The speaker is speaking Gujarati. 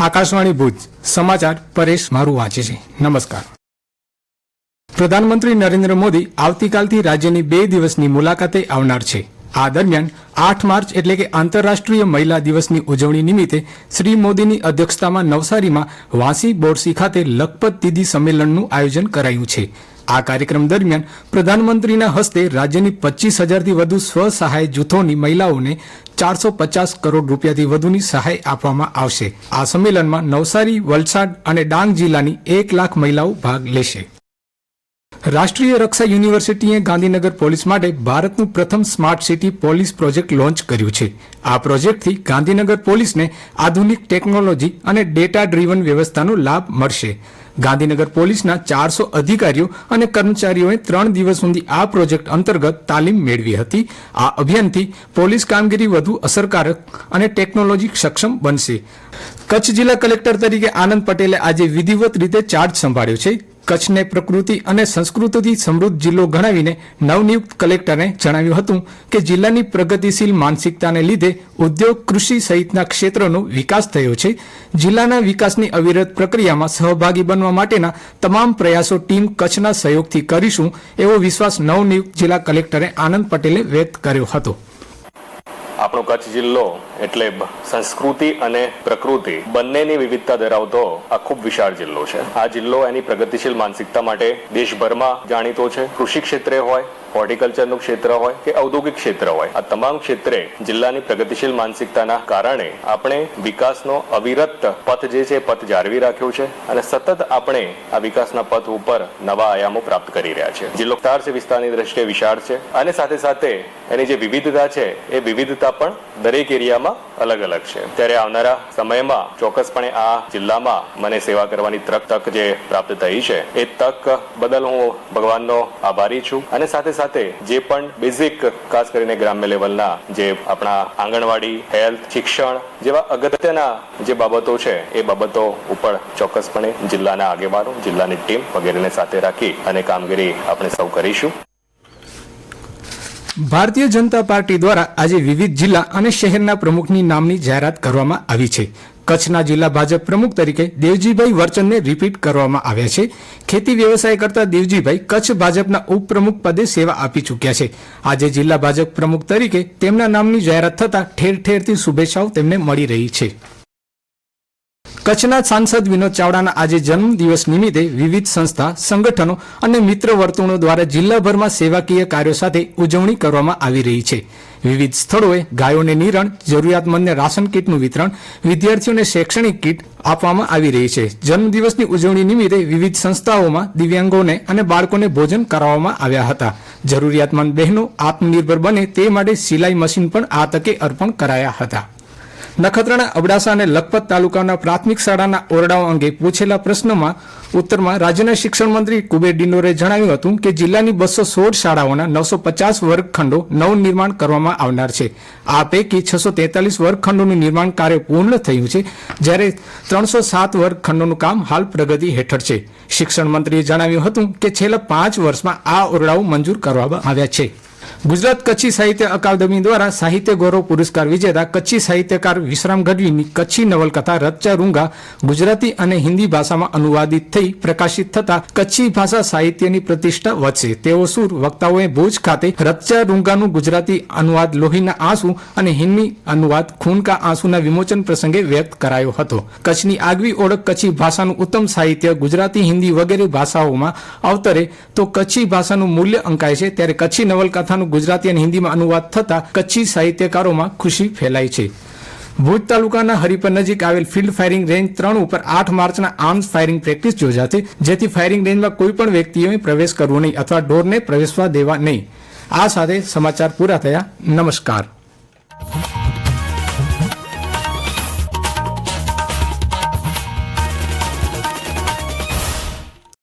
આકાશવાણી ભુજ, સમાચાર પરેશ મારું વાંચે છે. નમસ્કાર. પ્રધાનમંત્રી નરેન્દ્ર મોદી આવતીકાલથી રાજ્યની બે દિવસની મુલાકાતે આવનાર છે. આ દરમિયાન આઠ માર્ચ એટલે કે આંતરરાષ્ટ્રીય મહિલા દિવસની ઉજવણી નિમિત્તે શ્રી મોદીની અધ્યક્ષતામાં નવસારીમાં વાંસી બોરસી ખાતે લખપત દીદી સંમેલનનું આયોજન કરાયું છે. આ કાર્યક્રમ દરમિયાન પ્રધાનમંત્રીના હસ્તે રાજ્યની પચીસ હજારથી વધુ સ્વ સહાય જૂથોની મહિલાઓને ચારસો પચાસ કરોડ રૂપિયાથી વધુની સહાય આપવામાં આવશે. આ સંમેલનમાં નવસારી, વલસાડ અને ડાંગ જિલ્લાની એક લાખ મહિલાઓ ભાગ લેશે. રાષ્ટ્રીય રક્ષા યુનિવર્સિટીએ ગાંધીનગર પોલીસ માટે ભારતનું પ્રથમ smart city police project launch કર્યું છે. આ પ્રોજેક્ટથી ગાંધીનગર પોલીસને આધુનિક ટેકનોલોજી અને ડેટા ડ્રીવન વ્યવસ્થાનો લાભ મળશે. ગાંધીનગર પોલીસના ચારસો અધિકારીઓ અને કર્મચારીઓએ ત્રણ દિવસ સુધી આ પ્રોજેક્ટ અંતર્ગત તાલીમ મેળવી હતી. આ અભિયાનથી પોલીસ કામગીરી વધુ અસરકારક અને ટેકનોલોજી સક્ષમ બનશે. કચ્છ જિલ્લા કલેક્ટર તરીકે આનંદ પટેલે આજે વિધિવત રીતે ચાર્જ સંભાળ્યો છે. કચ્છને પ્રકૃતિ અને સંસ્કૃતિથી સમૃદ્ધ જિલ્લો ગણાવીને નવનિયુક્ત કલેક્ટરે જણાવ્યું હતું કે જિલ્લાની પ્રગતિશીલ માનસિકતાને લીધે ઉદ્યોગ કૃષિ સહિતના ક્ષેત્રનો વિકાસ થયો છે. જિલ્લાના વિકાસની અવિરત પ્રક્રિયામાં સહભાગી બનવા માટેના તમામ પ્રયાસો ટીમ કચ્છના સહયોગથી કરીશું એવો વિશ્વાસ નવનિયુક્ત જિલ્લા કલેક્ટરે આનંદ પટેલે વ્યક્ત કર્યો હતો. આપણો કચ્છ જિલ્લો એટલે સંસ્કૃતિ અને પ્રકૃતિ બંનેની વિવિધતા ધરાવતો આ ખૂબ વિશાળ જિલ્લો છે. આ જિલ્લો એની પ્રગતિશીલ માનસિકતા માટે દેશભરમાં જાણીતો છે. કૃષિ ક્ષેત્રે હોય, હોર્ટિકલ્ચરનું ક્ષેત્ર હોય કે ઔદ્યોગિક ક્ષેત્ર હોય, આ તમામ ક્ષેત્રે જિલ્લાની પ્રગતિશીલ માનસિકતાના કારણે આપણે વિકાસનો અવિરત પથ જે છે પથ જાળવી રાખ્યો છે અને સતત આપણે આ વિકાસના પથ ઉપર નવા આયામો પ્રાપ્ત કરી રહ્યા છે. જિલ્લો વિસ્તાર છે, વિસ્તારની દ્રષ્ટિએ વિશાળ છે અને સાથે સાથે એની જે વિવિધતા છે એ વિવિધતા પણ દરેક એરિયામાં અલગ અલગ છે. ત્યારે આવનારા સમયમાં ચોક્કસપણે આ જિલ્લામાં મને સેવા કરવાની તક તક જે પ્રાપ્ત થઈ છે, એ તક બદલ હું ભગવાનનો આભારી છું. અને સાથે સાથે જે પણ બેઝિક ખાસ કરીને ગ્રામ્ય લેવલના જે આપણા આંગણવાડી હેલ્થ શિક્ષણ જેવા અગત્યના જે બાબતો છે, એ બાબતો ઉપર ચોક્કસપણે જિલ્લાના આગેવાનો, જિલ્લાની ટીમ વગેરેને સાથે રાખી અને કામગીરી આપણે સૌ કરીશું. ભારતીય જનતા પાર્ટી દ્વારા આજે વિવિધ જિલ્લા અને શહેરના પ્રમુખની નામની જાહેરાત કરવામાં આવી છે. કચ્છના જિલ્લા ભાજપ પ્રમુખ તરીકે દેવજીભાઈ વર્ચનને રિપીટ કરવામાં આવ્યા છે. ખેતી વ્યવસાય કરતા દેવજીભાઈ કચ્છ ભાજપના ઉપપ્રમુખ પદે સેવા આપી ચૂક્યા છે. આજે જિલ્લા ભાજપ પ્રમુખ તરીકે તેમના નામની જાહેરાત થતાં ઠેર ઠેરથી શુભેચ્છાઓ તેમને મળી રહી છે. કચ્છના સાંસદ વિનોદ ચાવડાના આજે જન્મદિવસ નિમિત્તે વિવિધ સંસ્થા, સંગઠનો અને મિત્ર વર્તુળો દ્વારા જિલ્લાભરમાં સેવાકીય કાર્યો સાથે ઉજવણી કરવામાં આવી રહી છે. વિવિધ સ્થળોએ ગાયોને નિરણ, જરૂરિયાતમંદને રાશન કીટનું વિતરણ, વિદ્યાર્થીઓને શૈક્ષણિક કીટ આપવામાં આવી રહી છે. જન્મદિવસની ઉજવણી નિમિત્તે વિવિધ સંસ્થાઓમાં દિવ્યાંગોને અને બાળકોને ભોજન કરાવવામાં આવ્યા હતા. જરૂરિયાતમંદ બહેનો આત્મનિર્ભર બને તે માટે સિલાઈ મશીન પણ આ તકે અર્પણ કરાયા હતા. નખત્રાણા, અબડાસા અને લખપત તાલુકાના પ્રાથમિક શાળાના ઓરડાઓ અંગે પૂછેલા પ્રશ્નમાં ઉત્તરમાં રાજ્યના શિક્ષણ મંત્રી કુબેર ડિંડોરે જણાવ્યું હતું કે જિલ્લાની બસો સોળ શાળાઓના નવસો પચાસ વર્ગખંડો નવનિર્માણ કરવામાં આવનાર છે. આ પૈકી છસો તેતાલીસ વર્ગખંડોનું નિર્માણ કાર્ય પૂર્ણ થયું છે, જ્યારે ત્રણસો સાત વર્ગખંડોનું કામ હાલ પ્રગતિ હેઠળ છે. શિક્ષણ મંત્રીએ જણાવ્યું હતું કે છેલ્લા પાંચ વર્ષમાં આ ઓરડાઓ મંજૂર કરવામાં આવ્યા છે. ગુજરાત કચ્છી સાહિત્ય અકાદમી દ્વારા સાહિત્ય ગૌરવ પુરસ્કાર વિજેતા કચ્છી સાહિત્યકાર વિશ્રામ ગઢવીની કચ્છી નવલકથા રચ્ચા રૂંગા ગુજરાતી અને હિન્દી ભાષામાં અનુવાદિત થઈ પ્રકાશિત થતા કચ્છી ભાષા સાહિત્યની પ્રતિષ્ઠા વધશે. તેવો સૂર વક્તાઓએ ભુજ ખાતે રચ્ચા રૂંગાનું ગુજરાતી અનુવાદ લોહીના આંસુ અને હિન્દી અનુવાદ ખૂન કા આંસુના વિમોચન પ્રસંગે વ્યક્ત કરાયો હતો. કચ્છની આગવી ઓળખ કચ્છી ભાષાનું ઉત્તમ સાહિત્ય ગુજરાતી હિન્દી વગેરે ભાષાઓમાં અવતરે તો કચ્છી ભાષાનું મૂલ્ય અંકાય છે. ત્યારે કચ્છી નવલકથાનું ગુજરાતી અને હિન્દીમાં અનુવાદ થતાં કચ્છી સાહિત્યકારોમાં ખુશી ફેલાઈ છે. ભુજ તાલુકાના હરિપર નજીક આવેલ ફિલ્ડ ફાયરિંગ રેન્જ ત્રણ ઉપર આઠ માર્ચના આર્મ્સ ફાયરિંગ પ્રેક્ટિસ યોજાશે, જેથી ફાયરિંગ રેન્જમાં કોઈ પણ વ્યક્તિઓએ પ્રવેશ કરવો નહીં અથવા ઢોરને પ્રવેશવા દેવા નહીં. આ સાથે સમાચાર પૂરા થયા. નમસ્કાર.